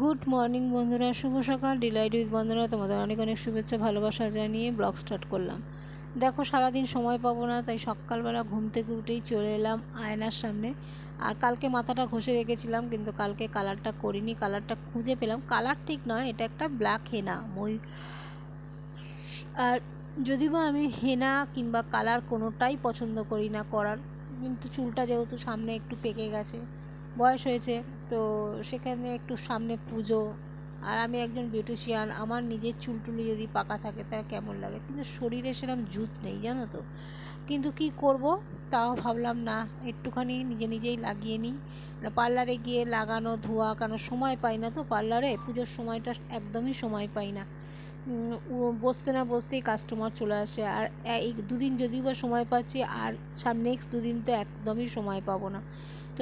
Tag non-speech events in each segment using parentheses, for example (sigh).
Good morning বন্ধুরা। শুভ সকাল। Deloitte with বন্ধুরা, তোমাদের অনেক অনেক শুভেচ্ছা, ভালোবাসা জানিয়ে ব্লগ স্টার্ট করলাম। দেখো, সারাদিন সময় পাবো না, তাই সকালবেলা ঘুম থেকে উঠেই চলে এলাম আয়নার সামনে। আর কালকে মাথাটা ঘষে রেখেছিলাম, কিন্তু কালকে কালারটা করিনি। কালারটা খুঁজে পেলাম। কালার ঠিক নয়, এটা একটা ব্ল্যাক হেনা মই। আর যদি বা আমি হেনা কিংবা কালার কোনোটাই পছন্দ করি না করার, কিন্তু চুলটা যেহেতু সামনে একটু পেকে গেছে বয়স হয়েছে, তো সেখানে একটু সামনে পুজো। আর আমি একজন বিউটিশিয়ান আমার নিজের চুলটুলি যদি পাকা থাকে তা কেমন লাগে? কিন্তু শরীরে সেরকম জুত নেই, জানো তো। কিন্তু কি করব? তাও ভাবলাম না, একটুখানি নিজে নিজেই লাগিয়ে নিই। পার্লারে গিয়ে লাগানো, ধোয়া, কেন সময় পাই না তো পার্লারে, পুজোর সময়টা একদমই সময় পাই না। বসতে না বসতেই কাস্টমার চলে আসে। আর এই দুদিন যদিও বা সময় পাচ্ছি, আর নেক্সট দুদিন তো একদমই সময় পাবো না।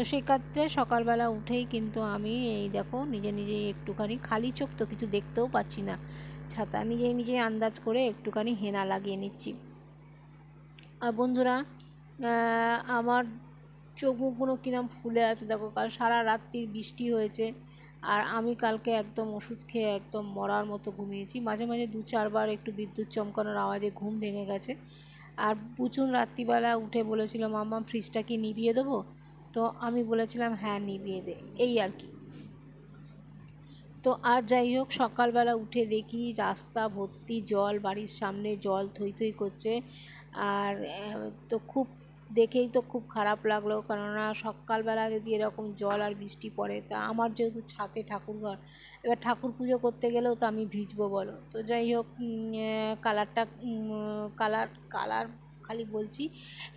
তো সেক্ষেত্রে সকালবেলা উঠেই কিন্তু আমি এই দেখো নিজে নিজেই একটুখানি খালি চোখ তো কিছু দেখতেও পাচ্ছি না। ছাতা নিজেই নিজেই আন্দাজ করে একটুখানি হেনা লাগিয়ে নিচ্ছি। আর বন্ধুরা আমার চোখ মুখগুলো কিরম ফুলে আছে দেখো, কাল সারা রাত্রির বৃষ্টি হয়েছে আর আমি কালকে একদম ওষুধ খেয়ে একদম মরার মতো ঘুমিয়েছি। মাঝে মাঝে দু চারবার একটু বিদ্যুৎ চমকানোর আওয়াজে ঘুম ভেঙে গেছে। আর প্রচুর রাত্রিবেলা উঠে বলেছিল, মাম্মা ফ্রিজটা কি নিভিয়ে দেবো? তো আমি বলেছিলাম হ্যাঁ নিভিয়ে দে। এই আর কি। তো আর যাই হোক, সকালবেলা উঠে দেখি রাস্তা ভর্তি, জল, বাড়ির সামনে জল থই থই করছে। আর তো খুব, দেখেই তো খুব খারাপ লাগল। কেননা সকালবেলা যদি এরকম জল আর বৃষ্টি পড়ে, তা আমার যেহেতু ছাতে ঠাকুর ঘর এবার ঠাকুর পুজো করতে গেলেও তো আমি ভিজবো বলো। তো যাই হোক কালারটা কালার কালার খালি বলছি,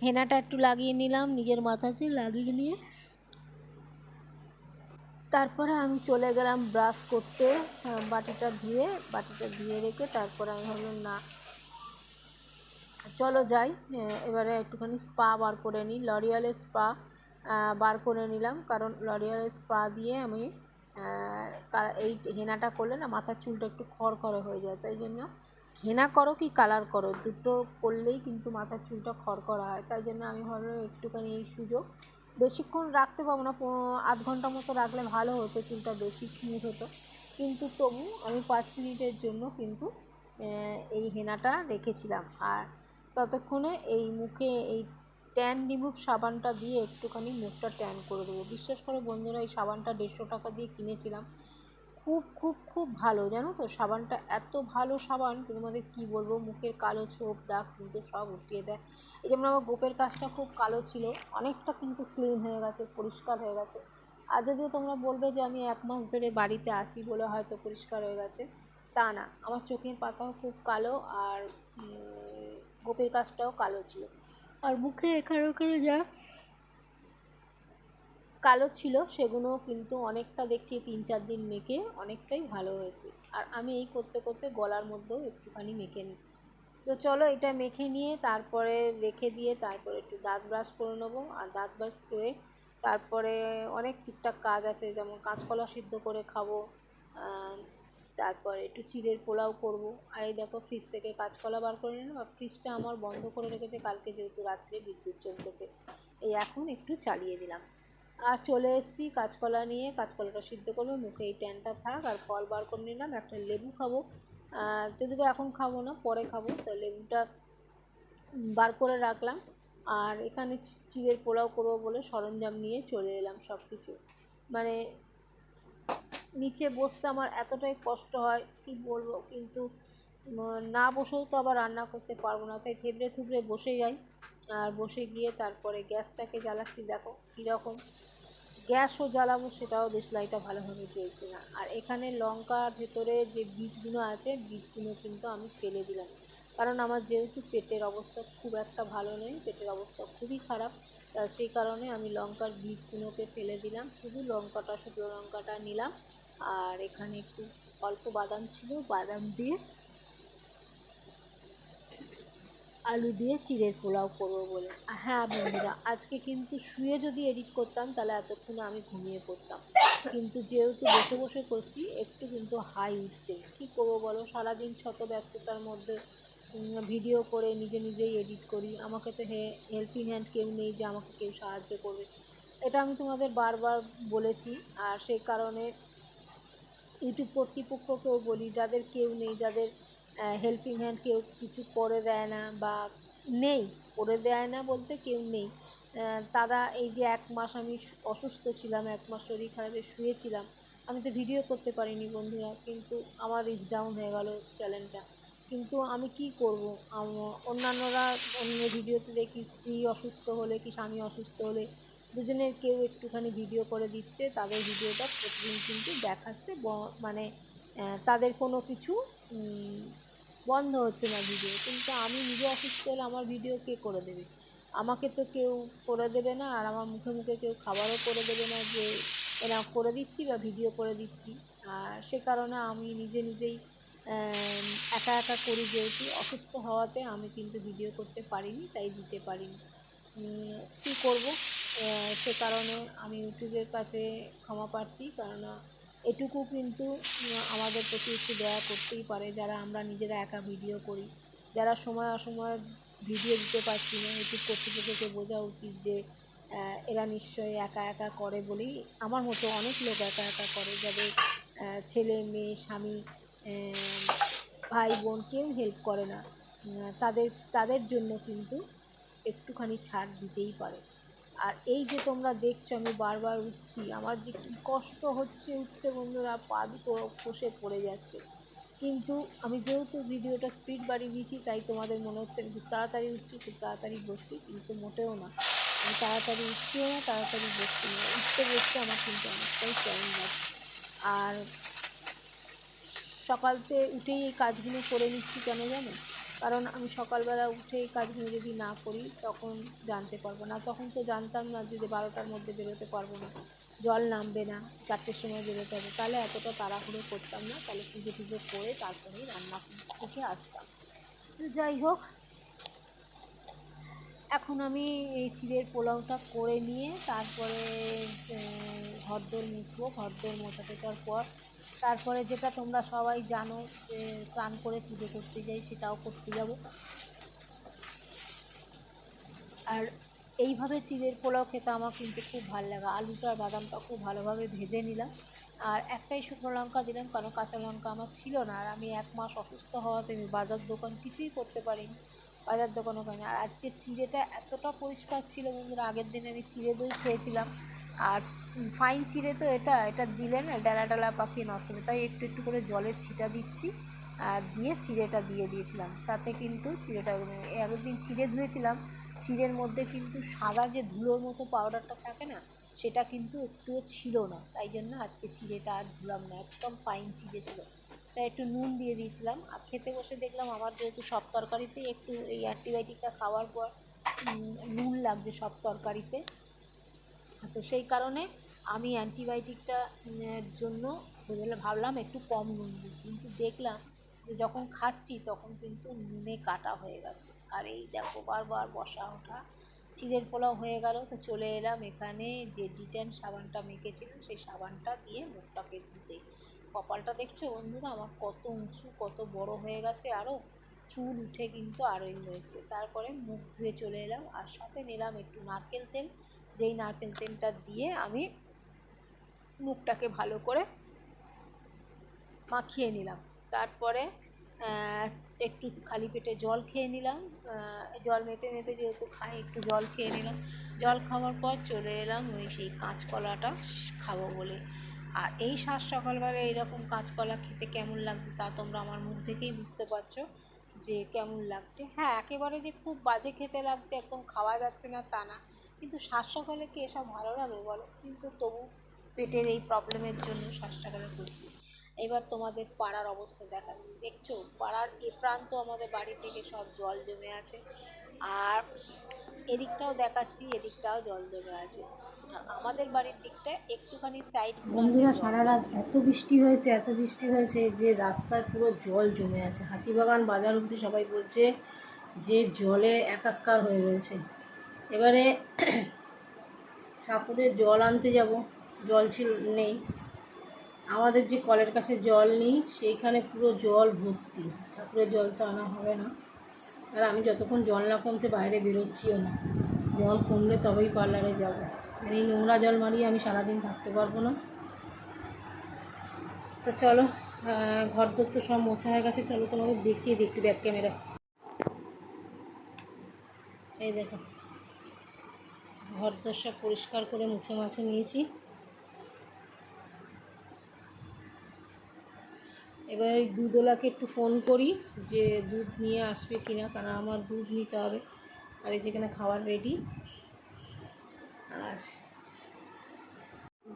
হেনাটা একটু লাগিয়ে নিলাম, নিজের মাথাতে লাগিয়ে নিয়ে। তারপরে আমি চলে গেলাম ব্রাশ করতে বাটিটা ধুয়ে বাটিটা ধুয়ে রেখে তারপরে আমি ভাবলাম, না, চলো যাই। এবারে একটুখানি স্পা বার করে নিই লরিয়ালের স্পা বার করে নিলাম। কারণ লরিয়ালের স্পা দিয়ে আমি এই হেনাটা করলে না মাথার চুলটা একটু খড়খড়ে হয়ে যায়, তাই জন্য হেনা করো কি কালার করো? দুটো করলেই কিন্তু মাথার চুলটা খড়খড়া হয়। তাই জন্য আমি ভাবলাম একটুখানি এই সুযোগ। বেশিক্ষণ রাখতে পারব না আধ ঘণ্টা মতো রাখলে ভালো হতো, চুলটা বেশি স্মুথ হতো। কিন্তু তবু আমি পাঁচ মিনিটের জন্য কিন্তু এই হেনাটা রেখেছিলাম। আর ততক্ষণে এই মুখে এই ট্যান রিমুভ সাবানটা দিয়ে একটুখানি মুখটা ট্যান করে দেবো। বিশ্বাস করে বন্ধুরা, এই সাবানটা দেড়শো টাকা দিয়ে কিনেছিলাম। খুব খুব খুব ভালো। জানো তো, সাবানটা এত ভালো সাবান তোমাদের কি বলব? মুখের কালো ছোপ, দাগ, কিন্তু সব উঠিয়ে দেয়। এই যেমন আমার গোপের কাজটা খুব কালো ছিল, অনেকটা কিন্তু ক্লিন হয়ে গেছে, পরিষ্কার হয়ে গেছে। আর যদিও তোমরা বলবে যে আমি এক মাস ধরে বাড়িতে আছি বলে হয়তো পরিষ্কার হয়ে গেছে, তা না। আমার চোখের পাতাও খুব কালো আর গোপের কাজটাও কালো ছিল। আর মুখে এখানে ওখানে যা কালো ছিল, সেগুলো কিন্তু অনেকটা দেখছি তিন চার দিন মেখে অনেকটাই ভালো হয়েছে। আর আমি এই করতে করতে গলার মধ্যেও একটুখানি মেখে নিই। তো চলো এটা মেখে নিয়ে তারপরে রেখে দিয়ে তারপরে একটু দাঁত ব্রাশ করে নেব। আর দাঁত ব্রাশ করে তারপরে অনেক টুকটাক কাজ আছে, যেমন কাঁচকলা সিদ্ধ করে খাব তারপরে একটু চিড়ের পোলাও করব। আর এই দেখো ফ্রিজ থেকে কাঁচকলা বার করে নিলাম। আর ফ্রিজটা আমার বন্ধ করে রেখেছে, কালকে যেহেতু রাত্রে বিদ্যুৎ চমকেছে। এই এখন একটু চালিয়ে দিলাম। আর চলে এসেছি কাঁচকলা নিয়ে। কাঁচকলাটা সিদ্ধ করব, মুখে এই ট্যানটা থাক, আর ফল বার করে নিলাম। একটা লেবু খাব। যদি এখন খাব না, পরে খাব। তো লেবুটা বার করে রাখলাম। আর এখানে চিড়ের পোলাও করব বলে সরঞ্জাম নিয়ে চলে এলাম সব কিছু মানে নিচে বসতে আমার এতটাই কষ্ট হয়, কি বলব? কিন্তু না বসেও তো আবার রান্না করতে পারব না। তাই থেবড়ে থুবড়ে বসে যাই। আর বসে গিয়ে তারপরে গ্যাসটাকে জ্বালাচ্ছি। দেখো কীরকম গ্যাসও জ্বালাবো সেটাও দেশলাইটা ভালোভাবে জ্বলছে না। আর এখানে লঙ্কার ভেতরে যে বীজগুলো আছে, বীজগুলো কিন্তু আমি ফেলে দিলাম। কারণ আমার যেহেতু পেটের অবস্থা খুব একটা ভালো নেই, পেটের অবস্থা খুবই খারাপ, তা সেই কারণে আমি লঙ্কার বীজগুলোকে ফেলে দিলাম। শুধু লঙ্কাটা, শুকনো লঙ্কাটা নিলাম। আর এখানে একটু অল্প বাদাম ছিল, বাদাম দিয়ে আলু দিয়ে চিড়ের পোলাও করব বলে। হ্যাঁ বন্ধুরা, আজকে কিন্তু শুয়ে যদি এডিট করতাম, তাহলে এতক্ষণে আমি ঘুমিয়ে পড়তাম। কিন্তু যেহেতু বসে বসে করছি, একটু কিন্তু হাই উঠছে। কী করব বলো? সারাদিন শত ব্যস্ততার মধ্যে ভিডিও করে নিজে নিজেই এডিট করি। আমাকে তো হে হেল্পিং হ্যান্ড কেউ নেই যে আমাকে কেউ সাহায্য করবে। এটা আমি তোমাদের বারবার বলেছি। আর সেই কারণে ইউটিউব কর্তৃপক্ষকেও বলি, যাদের কেউ নেই, যাদের হেল্পিং হ্যান্ড কেউ কিছু করে দেয় না বা নেই, করে দেয় না বলতে কেউ নেই। তারা এই যে এক মাস আমি অসুস্থ ছিলাম, এক মাস শরীর খারাপে শুয়েছিলাম, আমি তো ভিডিও করতে পারিনি বন্ধুরা, কিন্তু আমার রিচ ডাউন হয়ে গেল চ্যানেলটা কিন্তু আমি কি করব? অন্যান্যরা অন্য ভিডিওতে দেখি স্ত্রী অসুস্থ হলে কি স্বামী অসুস্থ হলে দুজনের কেউ একটুখানি ভিডিও করে দিচ্ছে, তাদের ভিডিওটা প্রতিদিন কিন্তু দেখাচ্ছে মানে তাদের কোনো কিছু বন্ধ হচ্ছে না ভিডিও কিন্তু আমি নিজে অসুস্থ হলে আমার ভিডিও কে করে দেবে? আমাকে তো কেউ করে দেবে না, আর আমার মুখে মুখে কেউ খাবারও করে দেবে না যে এরা করে দিচ্ছি বা ভিডিও করে দিচ্ছি। আর সে কারণে আমি নিজে নিজেই একা একা করি যেহেতু। অসুস্থ হওয়াতে আমি কিন্তু ভিডিও করতে পারিনি, তাই দিতে পারিনি। কী করব? সে কারণে আমি ইউটিউবের কাছে ক্ষমা প্রার্থী, কেননা এটুকু কিন্তু আমাদের প্রতি একটু দয়া করতেই পারে যারা আমরা নিজেরা একা ভিডিও করি। যারা সময় অসময় ভিডিও দিতে পারছি না ইউটিউব কর্তৃপক্ষকে বোঝা উচিত যে এরা নিশ্চয়ই একা একা করে বলেই আমার মতো অনেক লোক একা একা করে যাদের ছেলে, মেয়ে, স্বামী ভাই, বোন কেউ হেল্প করে না। তাদের তাদের জন্য কিন্তু একটুখানি ছাড় দিতেই পারে। আর এই যে তোমরা দেখছ, আমি বারবার উঠছি। আমার যে কী কষ্ট হচ্ছে উঠতে বন্ধুরা, পা দুটো কষে পড়ে যাচ্ছে। কিন্তু আমি যেহেতু ভিডিওটা স্পিড বাড়িয়ে দিয়েছি, তাই তোমাদের মনে হচ্ছে আমি খুব তাড়াতাড়ি উঠছি, খুব তাড়াতাড়ি বসছি, কিন্তু মোটেও না। আমি তাড়াতাড়ি উঠছিও না, তাড়াতাড়ি বসছি না। উঠতে বসতে আমার কিন্তু অনেকটাই টাইম লাগছে আর সকালতে উঠেই এই কাজগুলো করে নিচ্ছি কেন জানো? কারণ আমি সকালবেলা উঠে এই কাজগুলো যদি না করি, তখন জানতে পারব না। তখন তো জানতাম না যে বারোটার মধ্যে বেরোতে পারব না। জল নামবে না, চারটের সময় বেরোতে হবে। তাহলে এতটা তাড়াহুড়ো করতাম না। তাহলে পুজো টুজো করে তারপরেই রান্না থেকে আসতাম। যাই হোক, এখন আমি এই চিড়ের পোলাওটা করে নিয়ে তারপরে ঘরদোর মুছবো। ঘরদোর মোছা টোচার পর তারপরে যেটা তোমরা সবাই জানো যে স্নান করে পুজো করতে যাই সেটাও করতে যাব। আর এইভাবে চিড়ের পোলাও খেতে আমার কিন্তু খুব ভালো লাগে। আলুটা আর বাদামটা খুব ভালোভাবে ভেজে নিলাম। আর একটাই শুকনো লঙ্কা দিলাম, কারণ কাঁচা লঙ্কা আমার ছিল না। আর আমি এক মাস অসুস্থ হওয়াতে আমি বাজার দোকান কিছুই করতে পারিনি, বাজার দোকানও পাইনি আর আজকে চিড়েটা এতটা পরিষ্কার ছিল বন্ধুরা, আগের দিন আমি চিড়ে দই খেয়েছিলাম। আর ফাইন চিড়ে তো এটা এটা দিলে না ডালা ডালা পাখি নষ্ট হবে তাই একটু একটু করে জলের ছিটা দিচ্ছি আর দিয়ে চিড়েটা দিয়ে দিয়েছিলাম। তাতে কিন্তু চিড়েটা একদিন চিড়ে ধুয়েছিলাম চিড়ের মধ্যে কিন্তু সাদা যে ধুলোর মতো পাউডারটা থাকে না, সেটা কিন্তু একটুও ছিল না। তাই জন্য আজকে চিড়েটা আর ধুলাম না, একদম ফাইন চিড়ে ছিল। তাই একটু নুন দিয়ে দিয়েছিলাম। আর খেতে বসে দেখলাম আমার যেহেতু সব তরকারিতেই একটু এই অ্যান্টিবায়োটিকটা খাওয়ার পর নুন লাগছে সব তরকারিতে। তো সেই কারণে আমি অ্যান্টিবায়োটিকটা জন্য ভাবলাম একটু কম নুন দিই। কিন্তু দেখলাম যে যখন খাচ্ছি তখন কিন্তু নুনে কাটা হয়ে গেছে। আর এই দেখো বারবার বসা ওঠা, চিড়ের পোলাও হয়ে গেল। তো চলে এলাম এখানে যে ডিটেন সাবানটা মেখেছিলাম, সেই সাবানটা দিয়ে মুখটাকে ধুতে কপালটা দেখছ বন্ধুরা? আমার কত উঁচু, কত বড় হয়ে গেছে। আরও চুল উঠে কিন্তু আরোই হয়েছে। তারপরে মুখ ধুয়ে চলে এলাম। আর সাথে নিলাম একটু নারকেল তেল। যেই নারকেল তেলটা দিয়ে আমি মুখটাকে ভালো করে মাখিয়ে নিলাম। তারপরে একটু খালি পেটে জল খেয়ে নিলাম। জল মেপে মেপে যেহেতু খাই, একটু জল খেয়ে নিলাম। জল খাওয়ার পর চলে এলাম ওই সেই কাঁচকলাটা খাব বলে। আর এই সাত সকালবেলা এইরকম কাঁচকলা খেতে কেমন লাগছে তা তোমরা আমার মুখ থেকেই বুঝতে পারছ যে কেমন লাগছে। হ্যাঁ একেবারে যে খুব বাজে খেতে লাগছে, একদম খাওয়া যাচ্ছে না তা না। কিন্তু শ্বাস সকালে কি এসব ভালো লাগে বলো? কিন্তু তবু পেটের এই প্রবলেমের জন্য শ্বাস সকালে করছি এবার তোমাদের পাড়ার অবস্থা দেখাচ্ছি। দেখছ? পাড়ার এ প্রান্ত আমাদের বাড়ি থেকে সব জল জমে আছে। আর এদিকটাও দেখাচ্ছি এদিকটাও জল জমে আছে। আমাদের বাড়ির দিকটা একটুখানি সাইড বন্ধুরা সারা রাত এত বৃষ্টি হয়েছে এত বৃষ্টি হয়েছে যে রাস্তায় পুরো জল জমে আছে। হাতিবাগান বাজার অবধি সবাই বলছে যে জলে একাকার হয়ে রয়েছে। এবারে ঠাকুরের জল আনতে যাব। জল ছিল, নেই। আমাদের যে কলের কাছে জল নেই, সেইখানে পুরো জল ভর্তি। ঠাকুরের জল তো আনা হবে না। আর আমি যতক্ষণ জল না কমছে, বাইরে বেরোচ্ছিও না। জল কমলে তবেই পার্লারে যাব। এই নোংরা জল মারিয়ে আমি সারাদিন থাকতে পারব না। তো চলো ঘর তো সব মোছা হয়ে গেছে। চলো তোমাকে দেখিয়ে দিই একটু ব্যাক ক্যামেরা এই দেখো। ঘর সব পরিষ্কার করে মুছে মাছে নিয়েছি। এবার ওই দুধওয়ালাকে একটু ফোন করি যে দুধ নিয়ে আসবে কিনা, কারণ আমার দুধ নিতে হবে আর এই যেখানে খাবার রেডি আর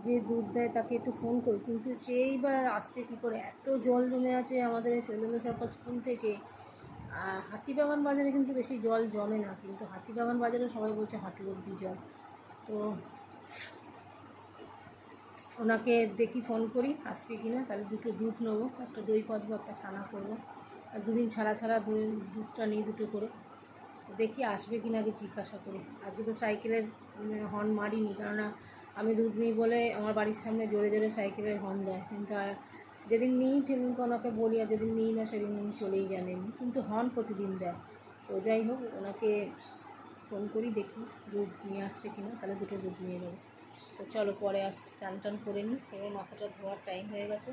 যে দুধ দেয় তাকে একটু ফোন করি, কিন্তু সেই বা আসবে কী করে? এত জল জমে আছে আমাদের এই শৈলেন্দ্র সরকার স্কুল থেকে। হাতিবাগান বাজারে কিন্তু বেশি জল জমে না, কিন্তু হাতিবাগান বাজারে সবাই বলছে হাঁটু অব্দি জল। তো ওনাকে দেখি ফোন করি, আসবে কি না, তাহলে দুটো দুধ নেব, একটা দই পাতবো, একটা ছানা করব। আর দুদিন ছাড়া ছাড়া দই, দুধটা নিই দুটো করে। দেখি আসবে কি না, আগে জিজ্ঞাসা করি। আজকে তো সাইকেলের হর্ন মারিনি, কেননা আমি দুধ নিই বলে আমার বাড়ির সামনে জোরে জোরে সাইকেলের হর্ন দেয়। কিন্তু যেদিন নিই সেদিনকে ওনাকে বলি, আর যেদিন নিই না সেদিন উনি চলেই জানেন কিন্তু হর্ন প্রতিদিন দেয় তো যাই হোক, ওনাকে ফোন করি, দেখি দুধ নিয়ে আসছে কিনা, তাহলে দুটো দুধ নিয়ে নেব। তো চলো পরে আস চান টান করে নিই এবার মাথাটা ধোয়ার টাইম হয়ে গেছে।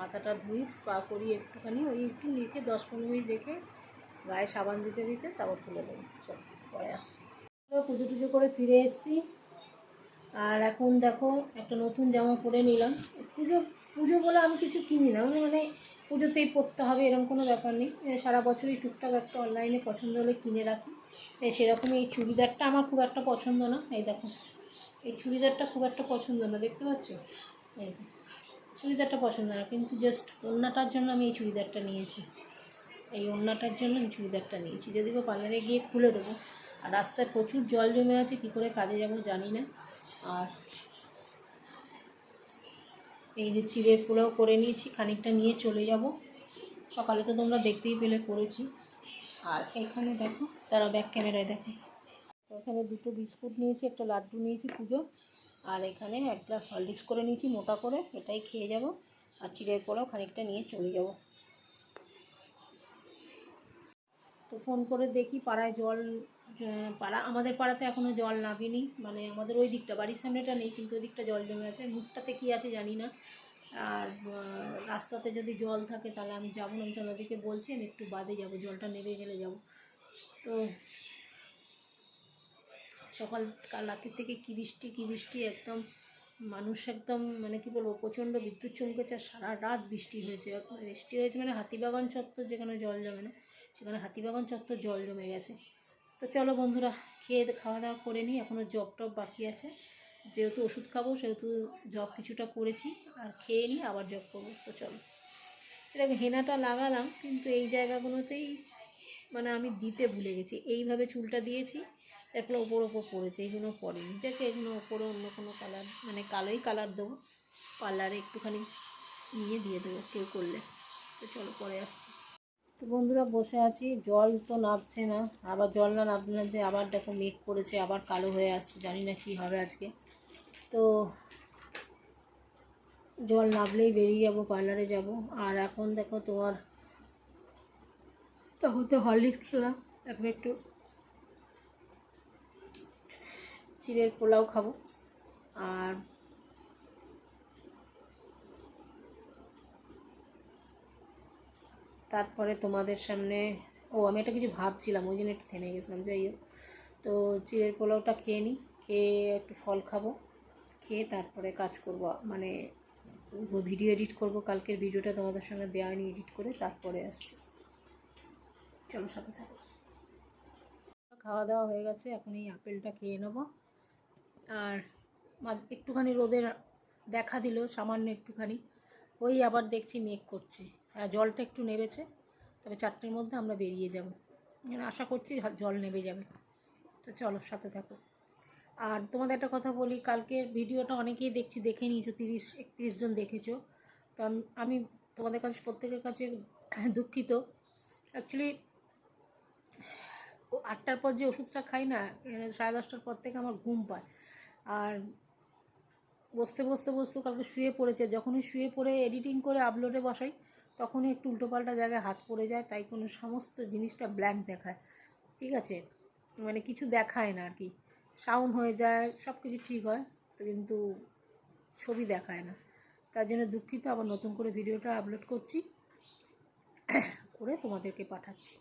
মাথাটা ধুই স্পা করি একটুখানি, ওই একটু রেখে দশ পনেরো মিনিট রেখে গায়ে সাবান দিতে দিতে তারপর তুলে দেবো চলো, পরে আসছি। পুজো টুজো করে ফিরে এসেছি। আর এখন দেখো, একটা নতুন জামা পরে নিলাম। পুজো পুজো বলে আমি কিছু কিনি না। মানে মানে পুজোতেই পরতে হবে এরকম কোনো ব্যাপার নেই। সারা বছরই টুকটাক একটা অনলাইনে পছন্দ হলে কিনে রাখি। সেরকমই এই চুড়িদারটা আমার খুব একটা পছন্দ না। এই দেখো, এই চুড়িদারটা খুব একটা পছন্দ না, দেখতে পাচ্ছ? এই চুড়িদারটা পছন্দ না, কিন্তু জাস্ট ওড়নাটার জন্য আমি এই চুড়িদারটা নিয়েছি। এই ওড়নাটার জন্য আমি চুড়িদারটা নিয়েছি। যদি বা পার্লারে গিয়ে খুলে দেবো। আর রাস্তায় প্রচুর জল জমে আছে, কী করে কাজে যাব জানি না। আর এই যে চিড়ের পোলাও করে নিয়েছি, খানিকটা নিয়ে চলে যাব। সকালে তো তোমরা দেখতেই পেলে করেছি। আর এখানে দেখো, তারা ব্যাক ক্যামেরায় দেখো। এখানে দুটো বিস্কুট নিয়েছি, একটা লাড্ডু নিয়েছি পুজো। আর এখানে এক গ্লাস হরলিক্স করে নিয়েছি, মোটা করে। এটাই খেয়ে যাব। আর চিড়ের পোলাও খানিকটা নিয়ে চলে যাব। তো ফোন করে দেখি, পাড়ায় জল পাড়া, আমাদের পাড়াতে এখনও জল নামেনি। মানে আমাদের ওই দিকটা, বাড়ির সামনেটা নেই, কিন্তু ওই দিকটা জল জমে আছে। মুখটাতে কী আছে জানি না। আর রাস্তাতে যদি জল থাকে তাহলে আমি যাব না। আমি চন্দ্রদিকে বলছি, আমি একটু বাদে যাব, জলটা নেমে গেলে যাব। তো সকাল কাল রাতের থেকে কী বৃষ্টি কী বৃষ্টি, একদম মানুষ একদম মানে কি বলব, প্রচণ্ড বিদ্যুৎ চমকেছে। আর সারা রাত বৃষ্টি হয়েছে। বৃষ্টি হয়েছে মানে হাতিবাগান চত্বর যেখানে জল জমে না, সেখানে হাতিবাগান চত্বর জল জমে গেছে। তো চলো বন্ধুরা, খেয়ে খাওয়া দাওয়া করে নিই এখনও জব টব বাকি আছে। যেহেতু ওষুধ খাব, সেহেতু জব কিছুটা করেছি, আর খেয়ে নিই আবার জব করব, তো চলো। এরকম হেনাটা লাগালাম, কিন্তু এই জায়গাগুলোতেই মানে আমি দিতে ভুলে গেছি। এইভাবে চুলটা দিয়েছি তারপরে ওপর ওপর পড়েছে এইগুলো পড়েনি। যাকে এগুলো ওপরে অন্য কোনো কালার মানে কালোই কালার দেবো। পার্লারে একটুখানি নিয়ে দিয়ে দেবো, কেউ করলে। তো চলো, পরে আসছি। তো বন্ধুরা বসে আছি, জল তো নামছে না, আবার জল না নামতে নামতে আবার দেখো মেঘ করেছে, আবার কালো হয়ে আসছে, জানি না কী হবে আজকে। তো জল নামলেই বেরিয়ে যাব, পার্লারে যাব। আর এখন দেখো তোমার তখন তো হরলিক্স খেলাম, এখন একটু চিড়ের পোলাও খাব। আর তারপরে তোমাদের সামনে, ও, আমি একটা কিছু ভাবছিলাম, ওই জন্য একটু থেমে গেছিলাম, যাই হোক। তো চিড়ের পোলাওটা খেয়ে নিই খেয়ে একটু ফল খাব, খেয়ে তারপরে কাজ করব মানে ভিডিও এডিট করব, কালকের ভিডিওটা তোমাদের সঙ্গে দেওয়া হয়নি এডিট করে, তারপরে আসছি। চলো সাথে থাকো। খাওয়া দাওয়া হয়ে গেছে, এখন এই আপেলটা খেয়ে নেব। আর একটুখানি রোদের দেখা দিল, সামান্য একটুখানি, ওই আবার দেখছি মেঘ করছে। জলটা একটু নেবেছে তবে চারটের মধ্যে আমরা বেরিয়ে যাব। আশা করছি জল নেবে যাবে। তো চলো, সাথে থাকো। আর তোমাদের একটা কথা বলি, কালকে ভিডিওটা অনেকেই দেখছি, দেখে নিয়েছো, তিরিশ, একত্রিশ জন দেখেছ। তো আমি তোমাদের কাছে, প্রত্যেকের কাছে (clears throat) দুঃখিত। অ্যাকচুয়ালি আটটার পর যে ওষুধটা খাই না সাড়ে দশটার পর থেকে আমার ঘুম পায়। আর বসতে বসতে বসতে কালকে শুয়ে পড়েছে। যখনই শুয়ে পড়ে এডিটিং করে আপলোডে বসাই তখনই একটু উল্টোপাল্টা জায়গায় হাত পড়ে যায়, তাই কোনো সমস্ত জিনিসটা ব্ল্যাঙ্ক দেখায়। ঠিক আছে? মানে কিছু দেখায় না আর কি সাউন্ড হয়ে যায় সব কিছু ঠিক হয়, তো কিন্তু ছবি দেখায় না। তার জন্য দুঃখিত, আবার নতুন করে ভিডিওটা আপলোড করছি, (coughs) করে তোমাদেরকে পাঠাচ্ছি।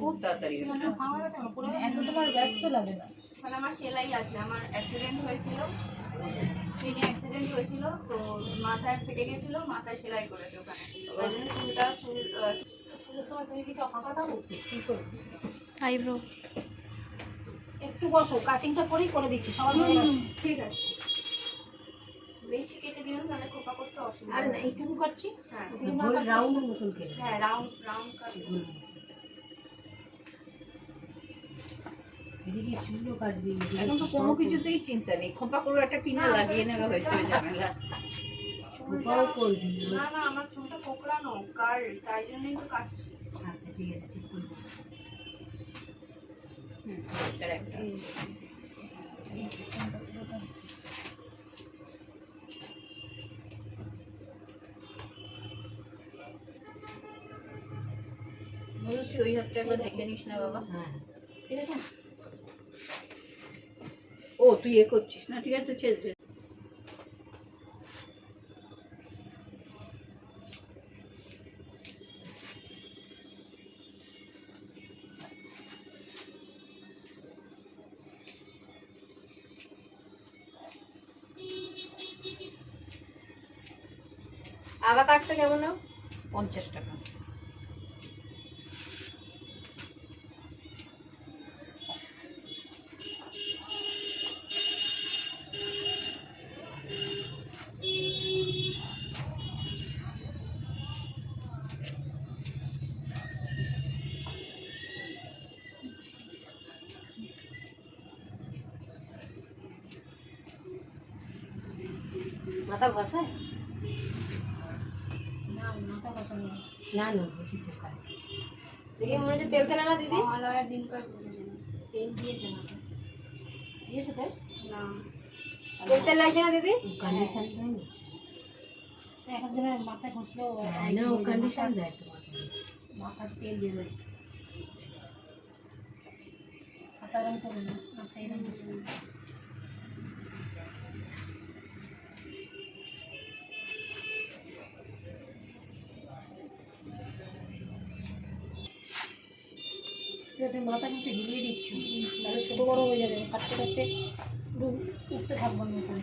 খুব তাড়াতাড়ি এত তোমার ব্যস্ত লাগে না। মানে আমার সেলাই আছে আমার অ্যাক্সিডেন্ট হয়েছিল। ট্রেনে অ্যাক্সিডেন্ট হয়েছিল তো মাথায় ফেটে গেছিল মাথায় সেলাই করেছে ওখানে। ওই জন্য চুলটা চুল পুজোর সময় তুমি কিছু ফাঁকা থাকো কি করে? আইব্রো। একটু বসো কাটিংটা করেই করে দিচ্ছি সবার ঠিক আছে। বেশি কেটে দিলাম তাহলে খোপা করতে অসুবিধা আরে না এইটুকু কাটছি হ্যাঁ। রাউন্ড মতন কেটে হ্যাঁ রাউন্ড রাউন্ড কাট এদিকে চুলও কাটবি এখন তো কোনো কিছুতেই চিন্তা নেই। খোপা করে একটা পিনা লাগিয়ে নেওয়া হয়েছে ওই ঝামেলা খোপাও করবি না না আমার চুলটা কোকড়ানো কার্ল তাই জন্যই তো কাটছি। আচ্ছা ঠিক আছে ঠিক করে হুম, একটা। আছে। এই পেছনটা পুরো কাটছি। বলছি ওই হাতটা একবার দেখে নিস না বাবা। হ্যাঁ। ঠিক আছে? ও তুই এ করছিস না ঠিক আছে ছেড়ে। আগা কাটতে কেমন নাও পঞ্চাশ টাকা না না বেশি দেখি মনে হচ্ছে তেল তেলে না দিদি? মহালয়ার দিন করে তেল দিয়েছে মাথা দিয়েছে তেল? না। তেল তেল লাগছে না দিদি? নিচ্ছে এক একজনের মাথায় ঘষলেও না ও কন্ডিশন দেয় তো মাথায় মাথার তেল দিয়ে দেয়। এরম করে না মাথা তুমি মাথা কিন্তু হিলিয়ে দিচ্ছ, তাহলে ছোটো বড়ো হয়ে যাবে। কাটতে কাটতে উঠতে থাকব আমি ওখানে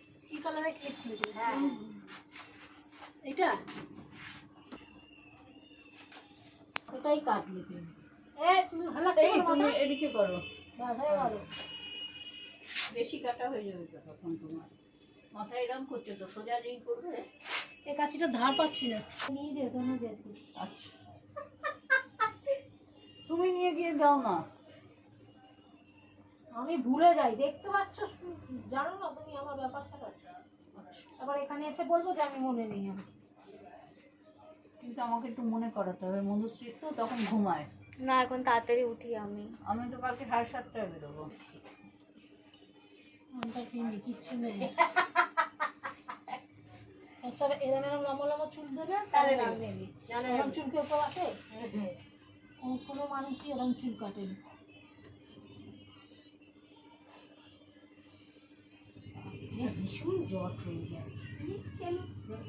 কোথায় এটা কার ক্লিপ খুলেছিল এটা ওটাই কাটলি তুমি এ তুমি ভালো এই তুমি এদিকে করো। বাস হয়ে গেল। বেশি কাটা হয়ে যাবে তখন তোমার। মাথা এরকম করছে তো সোজা যেই করবে। এই কাছিটা ধার পাচ্ছি না। নিয়ে যেত না যে আজকে আচ্ছা। তুমি নিয়ে গিয়ে দাও না। আমি ভুলে যাই দেখতে পাচ্ছ? জানো না তুমি আমার ব্যাপারটা? আচ্ছা তারপর এখানে এসে বলব যে আমি মনে নেই আমার কিন্তু আমাকে একটু মনে করাতে হবে মধুশ্রী তো তখন ঘুমায়। না এখন তাড়াতাড়ি উঠি আমি। আমি তো কালকে সাড়ে সাতটায় বেরোবো। মনটা কিনবি কিচ্ছু নেই সব এরম এরম লম্বা লম্বা চুল দেবে তাহলে রাগ নেবি। এরম চুল কেউ কেউ আছে? কোনো- কোনো মানুষই এরম চুল কাটেনি। ভীষণ জ্বর হয়ে যায়। কেন?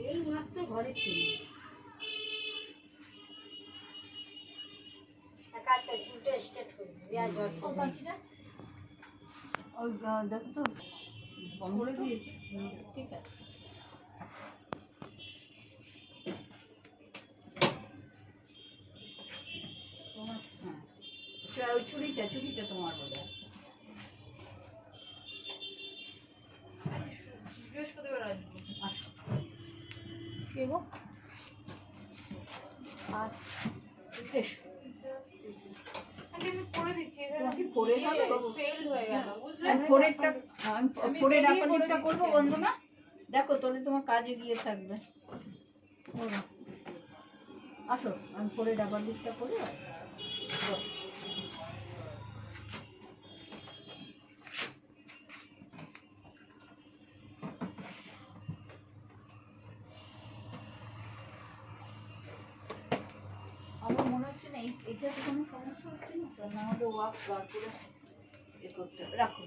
এই মাত্র ঘরে ছিল। কাজ কাজ করে জ্বর ওই দেখো তো বন্ধ করে দিয়েছি। ঠিক আছে। হ্যাঁ। চুড়িটা চুড়িটা তোমার বোধ হয় কে গো আস এসো আমি করে দিচ্ছি তোমার কি যাবে ফেল হয়ে গেল বুঝলে? আমি ফোরেরটা আমি আমি ফোরের বেরিয়ে করব বন্ধু না দেখো তোরে তোমার কাজে গিয়ে থাকবে। আসো আমি ফোরের আপালিপটা করে বস। আমার কোনো সমস্যা হচ্ছে না? তো না হলে ওয়াক বার করে এ করতে হবে। রাখো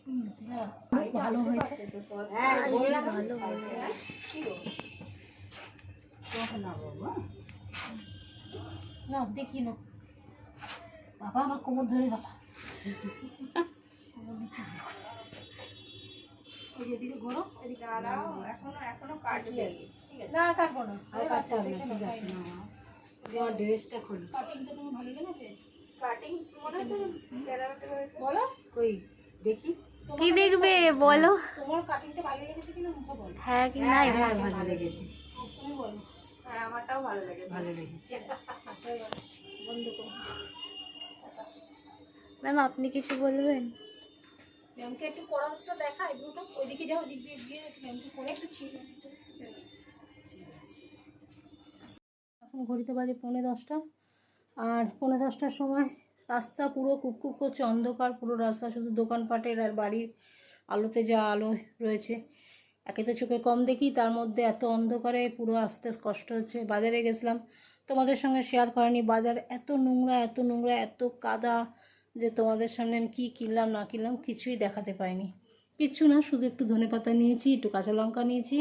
হুম, হ্যাঁ, ভালো হয়েছে। হ্যাঁ ভালো তোমাকে না বাবু হ্যাঁ? না দেখি না বাবা আমার কোমর ধরে বাবা। (laughs) এদিকে ঘোরো এদিকে দাঁড়াও এখনও এখনও কাটবে। আছে না কাটবো না। আর কাটতে হবে ঠিক আছে না। তোমার ড্রেসটা খুলি। কাটিংটা তোমার ভালো লেগেছে? কাটিং মনে হচ্ছে বলো। কই? দেখি। কি দেখবে? বলো। তোমার কাটিংটা ভালো লেগেছে কিনা মুখে বলো। হ্যাঁ কি নাই হ্যাঁ ভালো লেগেছে। তুমি বলো। হ্যাঁ আমারটাও ভালো লেগেছে। ভালো লেগেছে। আচ্ছা বন্ধ করো। ম্যাম আপনি কিছু বলবেন? ম্যামকে একটু করারটা দেখা এগুলোটা ওইদিকে যাও ওদিক দিয়ে গিয়ে ম্যামকে করে একটু ছিল এখন ঘড়িতে বাজে পৌনে দশটা। আর পৌনে দশটার সময় রাস্তা পুরো কুপকুপ করছে, অন্ধকার, পুরো রাস্তা। শুধু দোকানপাটের আর বাড়ির আলোতে যা আলো রয়েছে। একে তো চোখে কম দেখি, তার মধ্যে এত অন্ধকারে পুরো আস্তে কষ্ট হচ্ছে। বাজারে গেছিলাম, তোমাদের সঙ্গে শেয়ার করেনি। বাজার এত নোংরা এত নোংরা, এত কাদা। যে তোমাদের সামনে আমি কী কিনলাম, না কিনলাম কিছুই দেখাতে পাইনি। কিচ্ছু না, শুধু একটু ধনেপাতা নিয়েছি, একটু কাঁচা লঙ্কা নিয়েছি,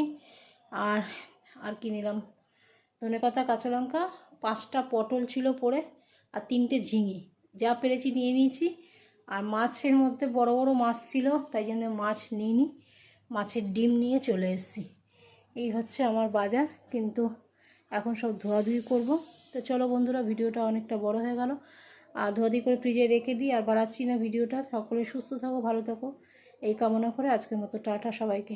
আর আর কি নিলাম? ধনেপাতা কাঁচা লঙ্কা, পাঁচটা পটল ছিল পড়ে, আর তিনটে ঝিঙে। যা পেরেছি নিয়ে নিয়েছি, আর মাছের মধ্যে বড় বড় মাছ ছিল, তাই জন্য মাছ নিইনি। মাছের ডিম নিয়ে চলে এসেছি। এই হচ্ছে আমার বাজার, কিন্তু এখন সব ধোয়াধুয়ি করব। তো চলো বন্ধুরা, ভিডিওটা অনেকটা বড় হয়ে গেল। আর ধোয়াধি করে ফ্রিজে রেখে দিই আর বাড়াচ্ছি না ভিডিওটা। সকলে সুস্থ থাকো, ভালো থাকো। এই কামনা করে আজকের মতো টাটা সবাইকে।